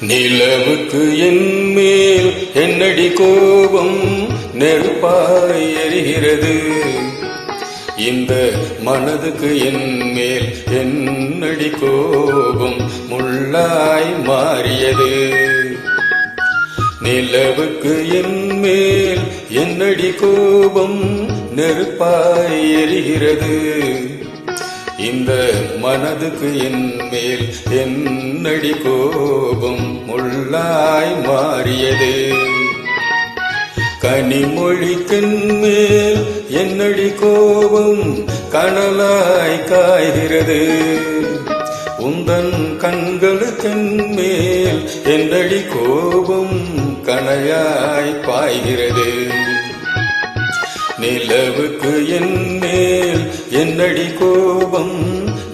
நிலவுக்கு என் மேல் என்னடி கோபம் நெருப்பாய் எரிகிறது. இந்த மனதுக்கு என் மேல் என்னடி கோபம் முள்ளாய் மாறியது. நிலவுக்கு என் மேல் என்னடி கோபம் நெருப்பாய் எரிகிறது. இந்த மனதுக்கு என் மேல் என்னடி கோபம்? முள்ளாய் மாறியது. கனிமொழிக்கென்மேல் என்னடி கோபம்? கனலாய் காய்கிறது. உந்தன் கண்களுக்கென்மேல் என்னடி கோபம்? கனையாய் பாய்கிறது. நிலவுக்கு என்னேல் என்னடி கோபம்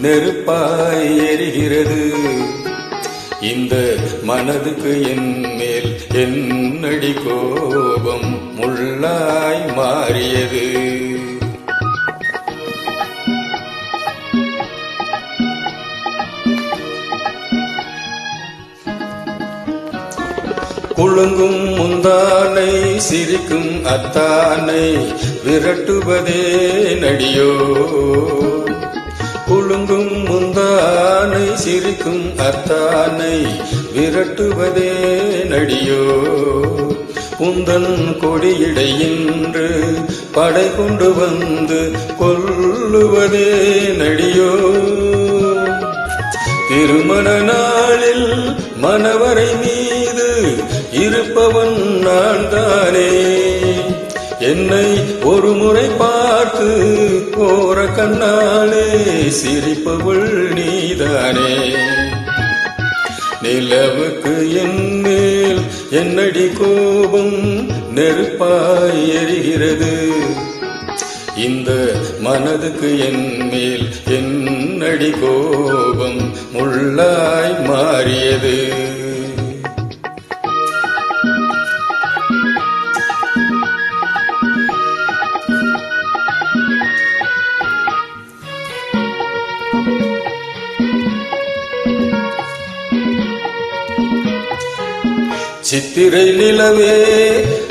நெருப்பாய் எரிகிறது இந்த மனதுக்கு என்மேல் என்னடி கோபம் முள்ளாய் மாறியது. குலுங்கும் முந்தானை சிரிக்கும் அத்தானை விரட்டுவதே நடியோ. குலுங்கும் முந்தானை சிரிக்கும் அத்தானை விரட்டுவதே நடியோ. உந்தன் கொடியிடையின்று படை கொண்டு வந்து கொல்லுவதே நடியோ. திருமண நாளில் மணவரை மீ இருப்பவன் நான் தானே என்னை ஒரு முறை பார்த்து போற கண்ணாலே சிரிப்பவள் நீதானே. நிலவுக்கு என் என்னடி கோபம் நெருப்பாய் எரிகிறது. இந்த மனதுக்கு என் மேல் என்னடி கோபம் முள்ளாய் மாறியது. சித்திரை நிலவே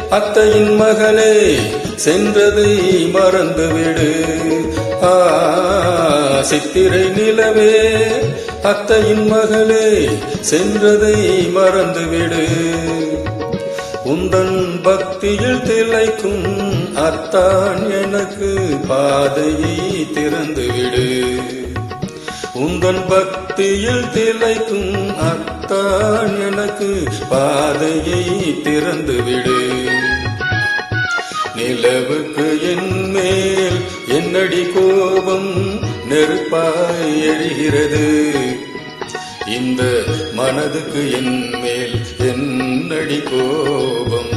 அத்தையின் மகளே சென்றதை மறந்துவிடு. ஆ சித்திரை நிலவே அத்தையின் மகளே சென்றதை மறந்துவிடு. உந்தன் பக்தியில் திளைக்கும் அத்தான் எனக்கு பாதையை திறந்துவிடு. உந்தன் பக்தியில் திளைக்கும் அத்தான் எனக்கு பாதையை திறந்துவிடு. நிலவுக்கு என் மேல் என்னடி கோபம் நெருப்பாய் எரிகிறது. இந்த மனதுக்கு என் மேல் என்னடி கோபம்?